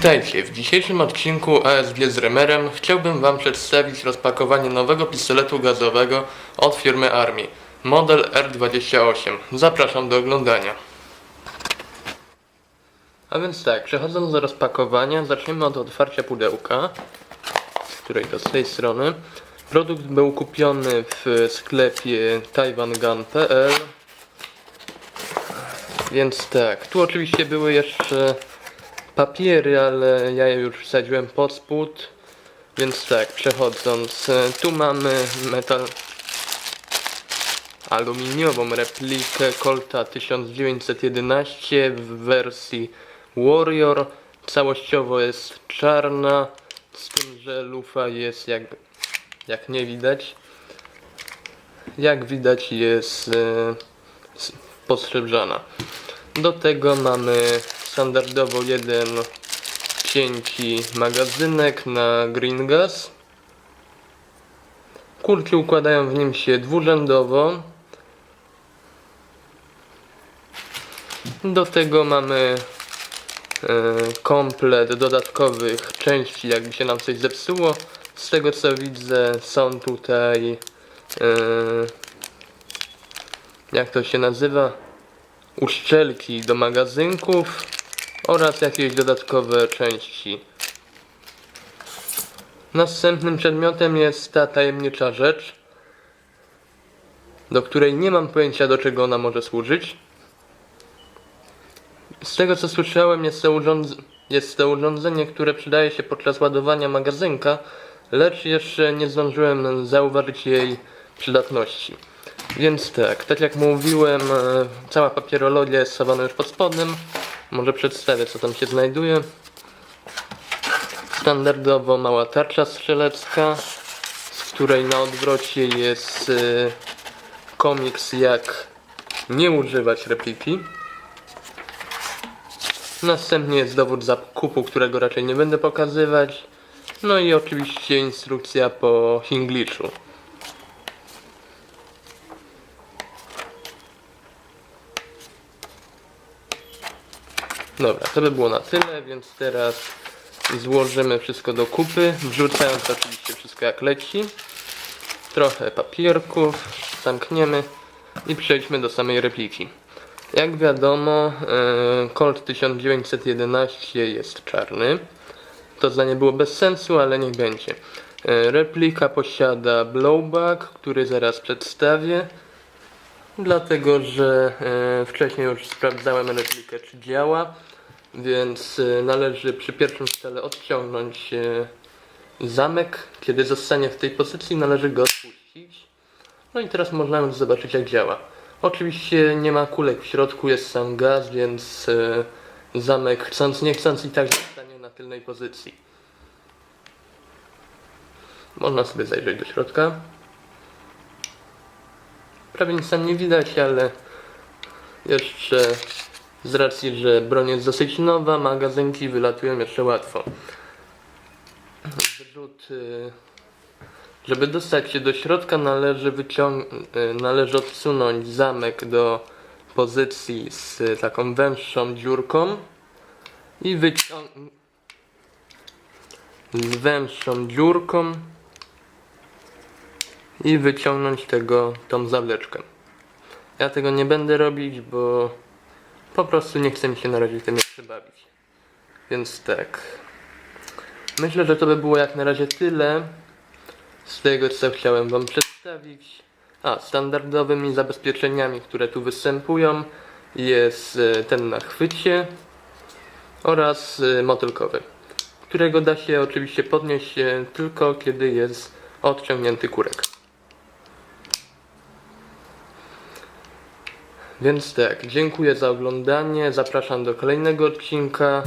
Witajcie, w dzisiejszym odcinku ASG z Remerem chciałbym Wam przedstawić rozpakowanie nowego pistoletu gazowego od firmy Army, model R28. Zapraszam do oglądania. A więc tak, przechodząc do rozpakowania, zaczniemy od otwarcia pudełka, z której to z tej strony. Produkt był kupiony w sklepie taiwangun.pl Więc tak, tu oczywiście były jeszcze papiery, ale ja je już wsadziłem pod spód. Więc tak, przechodząc, e, tu mamy metal aluminiową replikę Colta 1911 w wersji Warrior. Całościowo jest czarna, z tym, że lufa jest jak, jak nie widać. Jak widać jest e. Do tego mamy standardowo jeden cienki magazynek na green gas. Kulki układają w nim się dwurzędowo. Do tego mamy e, komplet dodatkowych części, jakby się nam coś zepsuło. Z tego co widzę, są tutaj. E, jak to się nazywa? uszczelki do magazynków oraz jakieś dodatkowe części. Następnym przedmiotem jest ta tajemnicza rzecz, do której nie mam pojęcia do czego ona może służyć. Z tego co słyszałem jest to, urządz- jest to urządzenie, które przydaje się podczas ładowania magazynka, lecz jeszcze nie zdążyłem zauważyć jej przydatności. Więc tak, tak jak mówiłem, e, cała papierologia jest schowana już pod spodem. Może przedstawię co tam się znajduje. Standardowo mała tarcza strzelecka, z której na odwrocie jest e, komiks jak nie używać repliki. Następnie jest dowód zakupu, którego raczej nie będę pokazywać. No i oczywiście instrukcja po Hingliszu. Dobra, to by było na tyle, więc teraz złożymy wszystko do kupy, wrzucając oczywiście wszystko jak leci. Trochę papierków, zamkniemy i przejdźmy do samej repliki. Jak wiadomo, e, Colt 1911 jest czarny. To zdanie było bez sensu, ale niech będzie. E, Replika posiada blowback, który zaraz przedstawię. Dlatego, że e, wcześniej już sprawdzałem replikę, czy działa, więc e, należy przy pierwszym strzale odciągnąć e, zamek. Kiedy zostanie w tej pozycji, należy go odpuścić. No i teraz można już zobaczyć, jak działa. Oczywiście nie ma kulek w środku, jest sam gaz, więc zamek, chcąc nie chcąc, i tak zostanie na tylnej pozycji. Można sobie zajrzeć do środka. Prawie nic tam nie widać, ale jeszcze z racji, że broń jest dosyć nowa, magazynki wylatują jeszcze łatwo. Wrzut, y, żeby dostać się do środka należy y, należy odsunąć zamek do pozycji z taką węższą dziurką i wyciągnąć z węższą dziurką i wyciągnąć tego, tą zawleczkę. Ja tego nie będę robić, bo po prostu nie chcę mi się na razie tym jeszcze bawić. Więc tak. Myślę, że to by było jak na razie tyle z tego, co chciałem Wam przedstawić. A, standardowymi zabezpieczeniami, które tu występują jest e, ten na chwycie oraz e, motylkowy, którego da się oczywiście podnieść e, tylko kiedy jest odciągnięty kurek. Więc tak, dziękuję za oglądanie, zapraszam do kolejnego odcinka.